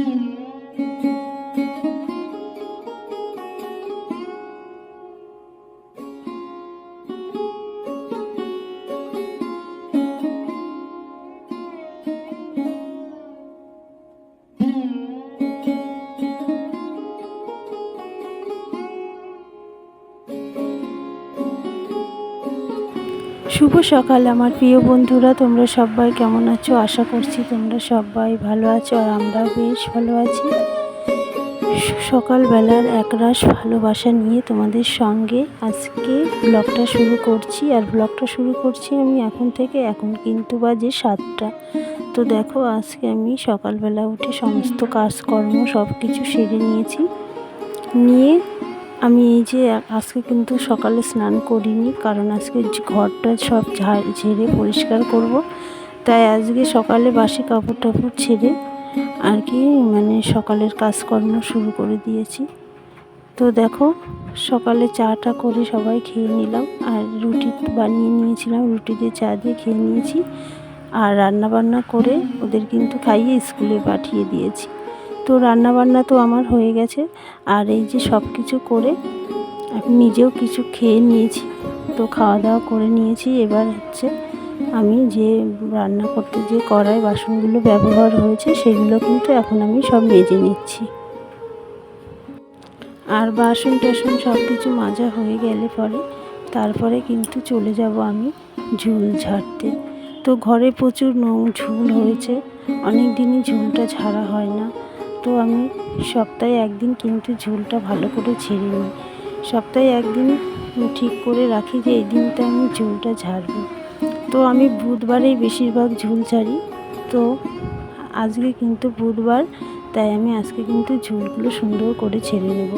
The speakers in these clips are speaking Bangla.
Mm-hmm. শুভ সকাল আমার প্রিয় বন্ধুরা, তোমরা সবাই কেমন আছো? আশা করছি তোমরা সবাই ভালো আছো আর আমরাও বেশ ভালো আছি। সকালবেলার একরাশ ভালোবাসা নিয়ে তোমাদের সঙ্গে আজকে ব্লগটা শুরু করছি। আর ব্লগটা শুরু করছি আমি এখন থেকে, এখন কিন্তু বাজে সাতটা। তো দেখো, আজকে আমি সকালবেলা উঠে সমস্ত কাজকর্ম সব কিছু সেরে নিয়েছি। নিয়ে আমি এই যে আজকে কিন্তু সকালে স্নান করিনি, কারণ আজকে ঘরটা সব ঝেড়ে পরিষ্কার করব। তাই আজকে সকালে বাসি কাপড় টাপড় ছেড়ে আর কি মানে সকালের কাজকর্ম শুরু করে দিয়েছি। তো দেখো, সকালে চাটা করে সবাই খেয়ে নিলাম আর রুটি বানিয়ে নিয়েছিলাম, রুটি দিয়ে চা দিয়ে খেয়ে নিয়েছি। আর রান্না বান্না করে ওদের কিন্তু খাইয়ে স্কুলে পাঠিয়ে দিয়েছি। তো রান্না বান্না তো আমার হয়ে গেছে। আর এই যে সব কিছু করে আমি নিজেও কিছু খেয়ে নিয়েছি, তো খাওয়া দাওয়া করে নিয়েছি। এবার হচ্ছে আমি যে রান্না করতে যে কড়াই বাসনগুলো ব্যবহার হয়েছে, সেগুলো কিন্তু এখন আমি সব মেজে নিচ্ছি। আর বাসন টাসন সব কিছু মাজা হয়ে গেলে পরে, তারপরে কিন্তু চলে যাব আমি ঝুল ঝাড়তে। তো ঘরে প্রচুর নোং ঝুল হয়েছে, অনেক দিনই ঝুলটা ঝাড়া হয় না। তো আমি সপ্তাহে একদিন কিন্তু ঝুলটা ভালো করে ছেড়ে নিই। সপ্তাহে একদিন ঠিক করে রাখি যে এই দিনটা আমি ঝুলটা ঝাড়ব। তো আমি বুধবারেই বেশিরভাগ ঝুল ছাড়ি তো আজকে কিন্তু বুধবার, তাই আমি আজকে কিন্তু ঝুলগুলো সুন্দর করে ছেড়ে নেব।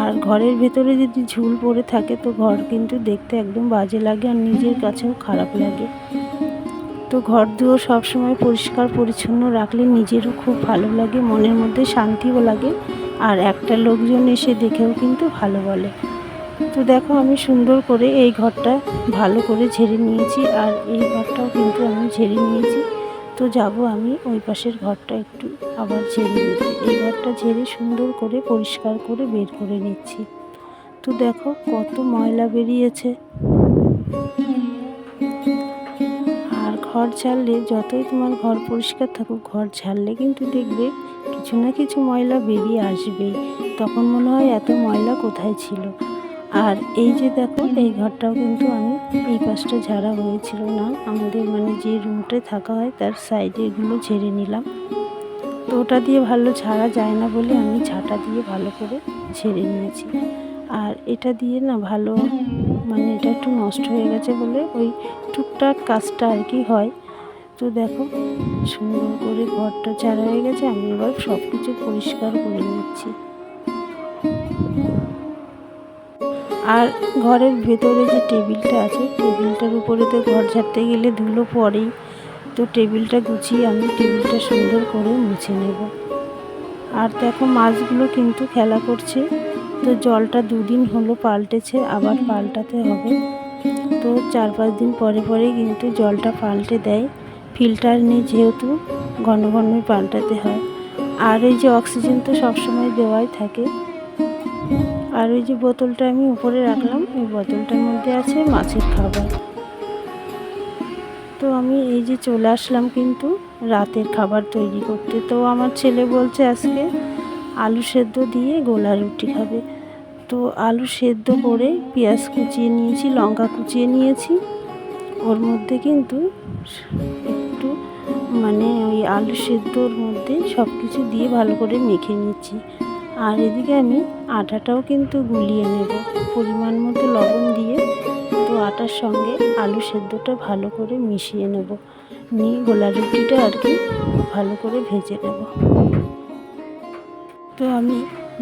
আর ঘরের ভেতরে যদি ঝুল পড়ে থাকে, তো ঘর কিন্তু দেখতে একদম বাজে লাগে আর নিজের কাছেও খারাপ লাগে। তো ঘর দুয়ার সবসময় পরিষ্কার, পরিচ্ছন্ন রাখলে নিজেরও খুব ভালো লাগে, মনের মধ্যে শান্তিও লাগে। আর একটা লোকজন এসে দেখেও কিন্তু ভালো বলে। তো দেখো আমি সুন্দর করে এই ঘরটা ভালো করে ঝেড়ে নিয়েছি আর এই ঘরটাও কিন্তু আমি ঝেড়ে নিয়েছি। তো যাব আমি ওই পাশের ঘরটা একটু আবার ঝেড়ে নিতে। এই ঘরটা ঝেড়ে সুন্দর করে, পরিষ্কার করে বের করে নিচ্ছি। তো দেখো কত ময়লা বেরিয়েছে। ঘর ঝাড়লে, যতই তোমার ঘর পরিষ্কার থাকুক, ঘর ঝাড়লে কিন্তু দেখবে কিছু না কিছু ময়লা বেরিয়ে আসবে। তখন মনে হয় এত ময়লা কোথায় ছিল? আর এই যে দেখো, এই ঘরটাও কিন্তু আমি, এই পাশটা ঝাড়া হয়েছিল না। আমাদের মানে যে রুমটায় থাকা হয়, তার সাইডে এগুলো ঝেড়ে নিলাম। তো ওটা দিয়ে ভালো ঝাড়া যায় না বলে আমি ঝাঁটা দিয়ে ভালো করে ঝেড়ে নিয়েছি। আর এটা দিয়ে না ভালো মানে এটা একটু নষ্ট হয়ে গেছে বলে ওই টুকটাক কাজটা আর কি হয়। তো দেখো, সুন্দর করে ঘরটা ছাড়া হয়ে গেছে, আমি এবার সব কিছু পরিষ্কার করে নিচ্ছি। আর ঘরের ভেতরে যে টেবিলটা আছে, টেবিলটার উপরে তো ঘর ঝাড়তে গেলে ধুলো পড়েই। তো টেবিলটা গুছিয়ে আমি টেবিলটা সুন্দর করে মুছে নেব। আর দেখো, মাছগুলো কিন্তু খেলা করছে। তো জলটা দুদিন হলো পাল্টেছে, আবার পাল্টাতে হবে। তো চার পাঁচ দিন পরে পরে কিন্তু জলটা পাল্টে দেয়। ফিল্টার নেই যেহেতু ঘন ঘনই পাল্টাতে হয়। আর এই যে অক্সিজেন তো সবসময় দেওয়াই থাকে। আর ওই যে বোতলটা আমি উপরে রাখলাম, ওই বোতলটার মধ্যে আছে মাছের খাবার। তো আমি এই যে চলে আসলাম কিন্তু রাতের খাবার তৈরি করতে। তো আমার ছেলে বলছে আজকে আলু সেদ্ধ দিয়ে গোলা রুটি খাবে। তো আলু সেদ্ধ করে পেঁয়াজ কুচিয়ে নিয়েছি, লঙ্কা কুচিয়ে নিয়েছি। ওর মধ্যে কিন্তু একটু মানে ওই আলু সেদ্ধর মধ্যে সব কিছু দিয়ে ভালো করে মেখে নিচ্ছি। আর এদিকে আমি আটাটাও কিন্তু গুলিয়ে নেব, পরিমাণ মতো লবণ দিয়ে। তো আটার সঙ্গে আলু সেদ্ধটা ভালো করে মিশিয়ে নেব। নিয়ে গোলা রুটিটা আর কি ভালো করে ভেজে নেব। তো আমি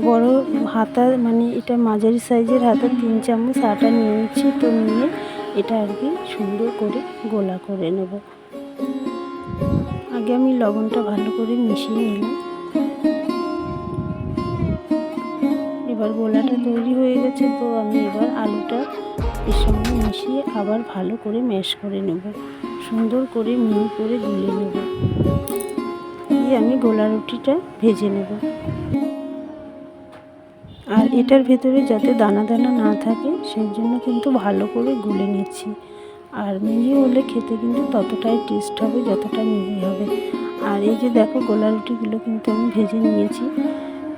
বড় হাতা মানে এটা মাঝারি সাইজের হাতা, তিন চামচ আটা নিয়েছি তো নিয়ে এটা আর কি সুন্দর করে গোলা করে নেব। আগে আমি লবণটা ভালো করে মিশিয়ে নিলাম। এবার গোলাটা তৈরি হয়ে গেছে, তো আমি এবার আলুটা এর সঙ্গে মিশিয়ে আবার ভালো করে ম্যাশ করে নেব। সুন্দর করে মিহি করে গুলে নেব। দিয়ে আমি গোলা রুটিটা ভেজে নেব। আর এটার ভেতরে যাতে দানা দানা না থাকে, সেই জন্য কিন্তু ভালো করে গুলে নিচ্ছি। আর মিহি হলে খেতে কিন্তু ততটাই টেস্ট হবে যতটা মিহি হবে। আর এই যে দেখো গোলা রুটিগুলো কিন্তু আমি ভেজে নিয়েছি।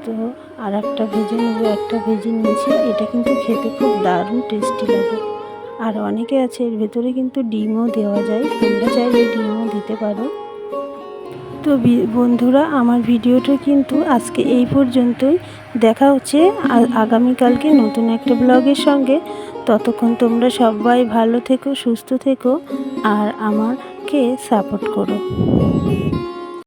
তো আর একটা ভেজে নেব, একটা ভেজে নিয়েছি। এটা কিন্তু খেতে খুব দারুণ টেস্টি লাগে। আর অনেকে আছে এর ভেতরে কিন্তু ডিমও দেওয়া যায়। তোমরা চাইলে ডিমও দিতে পারো। তো বন্ধুরা, আমার ভিডিওটা কিন্তু আজকে এই পর্যন্তই। দেখা হচ্ছে আগামীকালকে নতুন একটা ব্লগের সঙ্গে। ততক্ষণ তোমরা সবাই ভালো থেকো, সুস্থ থেকো, আর আমাকে সাপোর্ট করো।